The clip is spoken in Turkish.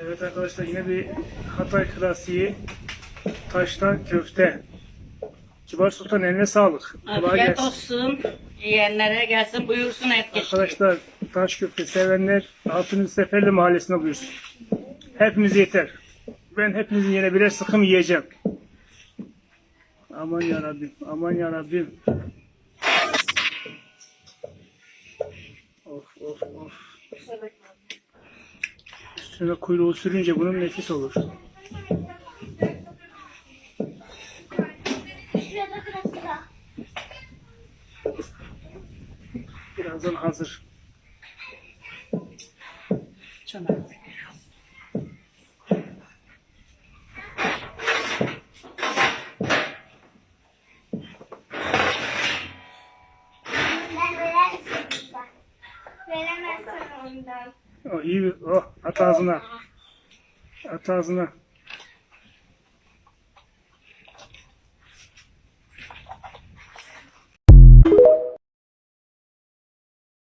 Evet arkadaşlar yine bir Hatay klasiği taştan köfte. Kibar Sultan eline sağlık. Kolay Afiyet gelsin. olsun. Yiyenlere gelsin buyursun geçti. Arkadaşlar taş köfte sevenler Altın Seferli Mahallesi'ne buyursun. Hepimiz yeter. Ben hepinizin yine birer sıkım yiyeceğim. Aman ya Rabbim, aman ya Rabbim. Of of of. Üstüne kuyruğu sürünce bunun nefis olur. Birazdan hazır. Bundan. Veremezsin ondan. Oh, iyi oh, at ağzına. At ağzına.